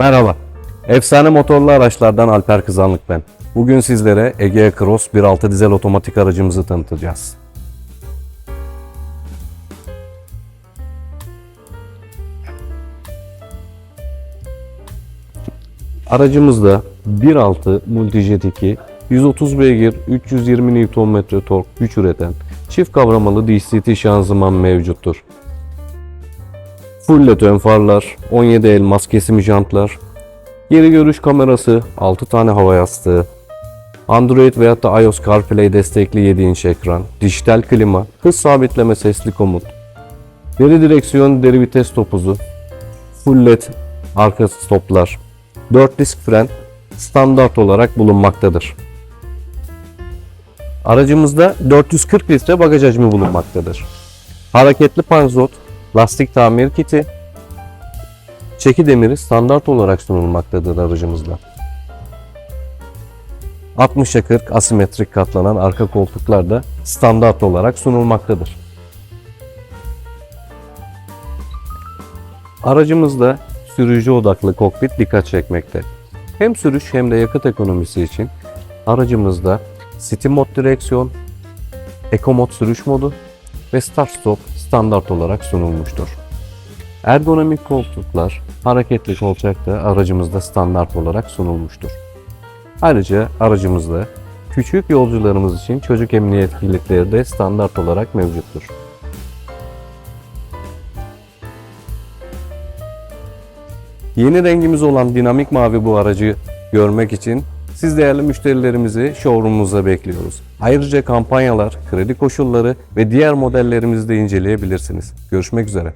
Merhaba. Efsane motorlu araçlardan Alper Kızanlık ben. Bugün sizlere Egea Cross 1.6 dizel otomatik aracımızı tanıtacağız. Aracımızda 1.6 Multijet 2, 130 beygir, 320 Nm tork güç üreten çift kavramalı DCT şanzıman mevcuttur. Full led ön farlar, 17 elmas kesimi jantlar, geri görüş kamerası, 6 tane hava yastığı, Android veya da iOS CarPlay destekli 7 inç ekran, dijital klima, hız sabitleme sesli komut, geri direksiyon deri vites topuzu, full led arka stoplar, 4 disk fren standart olarak bulunmaktadır. Aracımızda 440 litre bagaj hacmi bulunmaktadır. Hareketli panzot, lastik tamir kiti, çeki demiri standart olarak sunulmaktadır aracımızda. 60'a 40 asimetrik katlanan arka koltuklar da standart olarak sunulmaktadır. Aracımızda sürücü odaklı kokpit dikkat çekmekte. Hem sürüş hem de yakıt ekonomisi için aracımızda City Mod direksiyon, Eco Mod sürüş modu ve Start Stop standart olarak sunulmuştur. Ergonomik koltuklar, hareketli kolçak da aracımızda standart olarak sunulmuştur. Ayrıca aracımızda küçük yolcularımız için çocuk emniyet kilitleri de standart olarak mevcuttur. Yeni rengimiz olan dinamik mavi bu aracı görmek için siz değerli müşterilerimizi showroom'umuzda bekliyoruz. Ayrıca kampanyalar, kredi koşulları ve diğer modellerimizi de inceleyebilirsiniz. Görüşmek üzere.